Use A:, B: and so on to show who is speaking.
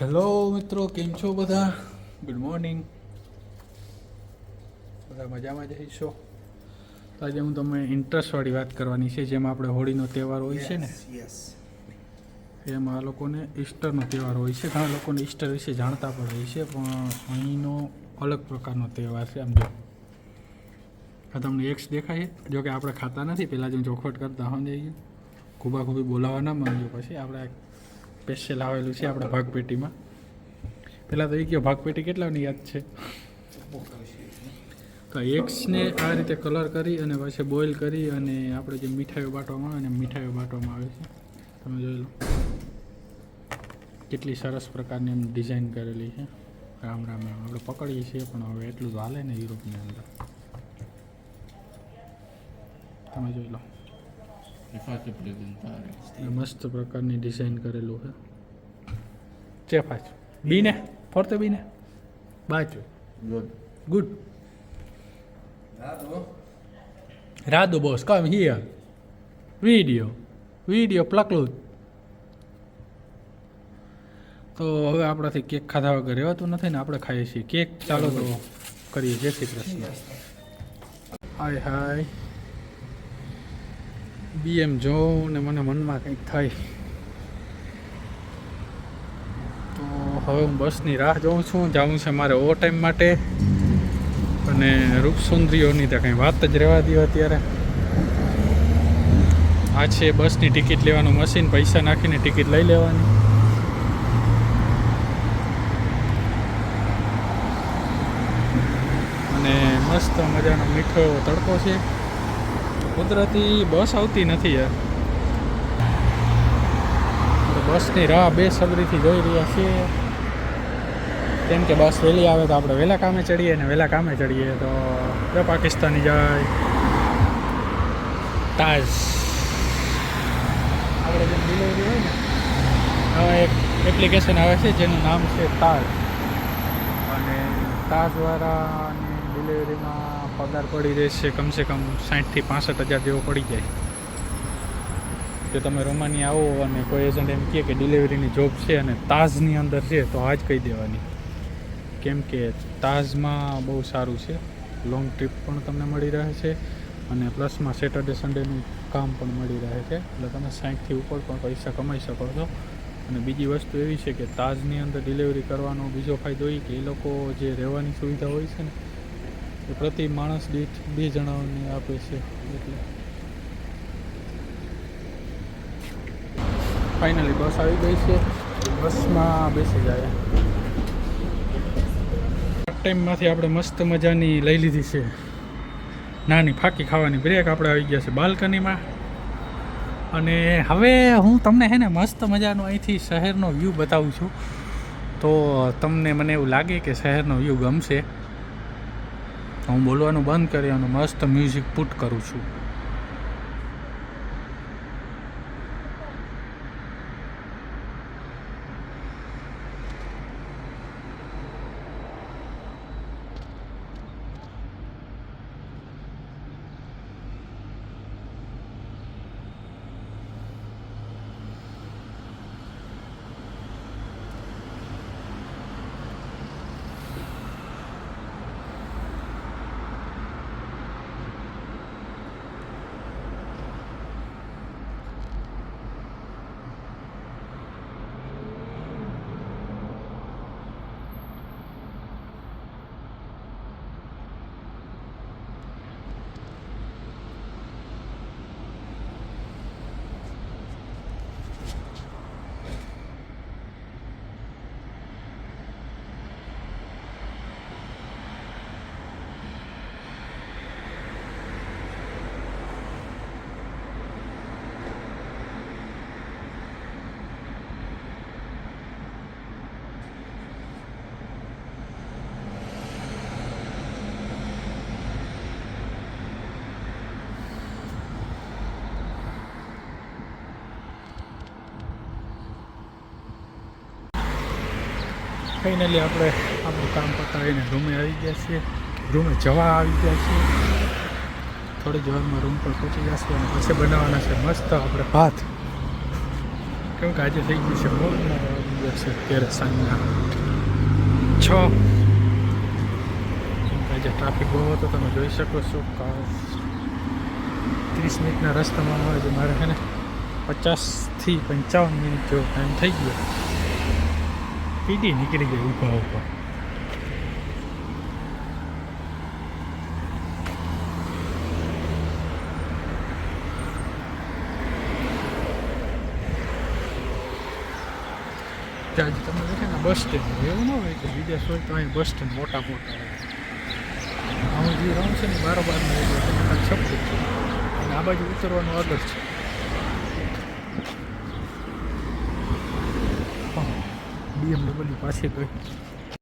A: Hello મિત્રો. કેમ છો બધા? ગુડ મોર્નિંગ બધા મજામાં જઈશો તો આજે હું તમને ઇન્ટરેસ્ટવાળી વાત કરવાની છે જેમાં આપણે હોળીનો તહેવાર હોય છે ને? એમાં આ લોકોને ઈસ્ટરનો તહેવાર હોય છે. ઘણા લોકોને ઈસ્ટર વિશે જાણતા પણ હોય છે પણ અહીંનો અલગ પ્રકારનો તહેવાર છે આમ જો. આ તમને એક્સ દેખાય છે. જો કે આપણે ખાતા નથી પહેલાં જેમ ચોખવટ કરતા સમજાઈ ગયું ખૂબા ખૂબી બોલાવવા ના માંગ્યો પછી આપણે સ્પેશિયલ આવેલું છે આપણા ભાગપેટીમાં. પહેલાં તો એ કહો ભાગપેટી કેટલાની યાદ છે? તો એક્સને આ રીતે કલર કરી અને પછી બોઇલ કરી અને આપણે જે મીઠાઈઓ બાંટવામાં આવે ને મીઠાઈઓ બાંટવામાં આવે છે. તમે જોઈ લો. કેટલી સરસ પ્રકારની એમ ડિઝાઇન કરેલી છે. રામ રામ રામ. આપણે પકડીએ છીએ, પણ હવે એટલું જ હાલે ને યુરોપની અંદર. તમે જોઈ લો. મસ્ત પ્રકારની ડિઝાઇન કરેલું છે ચેફાચ બીને ફરતે બીને બાજુ good Radhu boss come here video video પ્લકલું તો હવે આપણાથી કેક ખાધા વગર રહેવાતું નથી ને આપણે ખાઈએ છીએ. કેક ચાલો તો કરીએ જય શ્રી કૃષ્ણ. હાય હાય બીએમ જોઉં ને મને મનમાં કંઈક થાય. તો હવે હું બસની રાહ જોઉં છું, જાઉં છે મારે ઓવર ટાઈમ માટે. અને રૂપસુંદરીઓની તો કંઈ વાત જ રહેવા દો અત્યારે. આ છે બસની ટિકિટ લેવાનું મશીન, પૈસા નાખીને ટિકિટ લઈ લેવાની. અને મસ્ત મજાનો મીઠો તડકો છે. કુદરતી બસ આવતી નથી યાર. બસની રાહ બે સબરીથી જોઈ રહ્યા છીએ. કેમ કે બસ વહેલી આવે તો આપણે વહેલા કામે ચડીએ ને વહેલા કામે ચડીએ તો પાકિસ્તાની જાય. તાજ. આપણે જેમ ડિલિવરી હોય ને હવે એક એપ્લિકેશન આવે છે જેનું નામ છે તાજ. અને તાજવાળાની ડિલિવરીમાં પગાર પડી રહેશે, કમસે કમ સાઠથી પાસઠ હજાર જેવો પડી જાય. જો તમે રોમાની આવો અને કોઈ એજન્ટ એમ કહે કે ડિલિવરીની જોબ છે અને તાજની અંદર છે, તો આજ કહી દેવાની. કેમ કે તાજમાં બહુ સારું છે. લોંગ ટ્રીપ પણ તમને મળી રહે છે અને પ્લસમાં સેટરડે સન્ડેનું કામ પણ મળી રહે છે. એટલે તમે સાઠથી ઉપર પણ પૈસા કમાઈ શકો છો. અને બીજી વસ્તુ એવી છે કે તાજની અંદર ડિલિવરી કરવાનો બીજો ફાયદો એ કે એ લોકો જે રહેવાની સુવિધા હોય છે ને પ્રતિ માણસ દીઠ બે જણાઓને આપે છે એટલે. ફાઇનલી બસ આવી ગઈ છે. બસમાં બેસી જાય. ટાઈમમાંથી આપણે મસ્ત મજાની લઈ લીધી છે. નાની ફાકી ખાવાની બ્રેક આપણે આવી ગયા છે બાલ્કનીમાં. અને હવે હું તમને હે ને મસ્ત મજાનો અહીંથી શહેરનો વ્યૂ બતાવું છું. તો તમને મને એવું લાગે કે શહેરનો વ્યૂ ગમશે. હું બોલવાનું બંધ કરી અને મસ્ત મ્યુઝિક પુટ કરું છું. ફાઇનલી આપણે આપણું કામ પતાવીને રૂમે આવી ગયા છીએ. રૂમે જવા આવી ગયા છીએ. થોડી જ વારમાં રૂમ પર પહોંચી જશે અને પછી બનાવવાના છે મસ્ત આપણે ભાત. કેમ કે આજે થઈ ગયું છે મોડું ગયા છે અત્યારે સાંજના છ. આજે ટ્રાફિક બહુ હતો, તમે જોઈ શકો છો ત્રીસ મિનિટના રસ્તામાં હોય તો મારે છે ને પચાસથી પંચાવન મિનિટ જેવો ટાઈમ થઈ ગયો. પીટી નીકળી ગઈ ઊભા ઊભા ત્યાં તમે દેખે ને બસ સ્ટેન્ડ એવું ન હોય કે બીજા હોય તો અહીં બસ સ્ટેન્ડ મોટા મોટા હોય હું જે રહું છે ને બારોબારનો એરિયો છે અને આ બાજુ ઉતરવાનું આગળ છે બીએમડબલ્યુ પાસે ગઈ.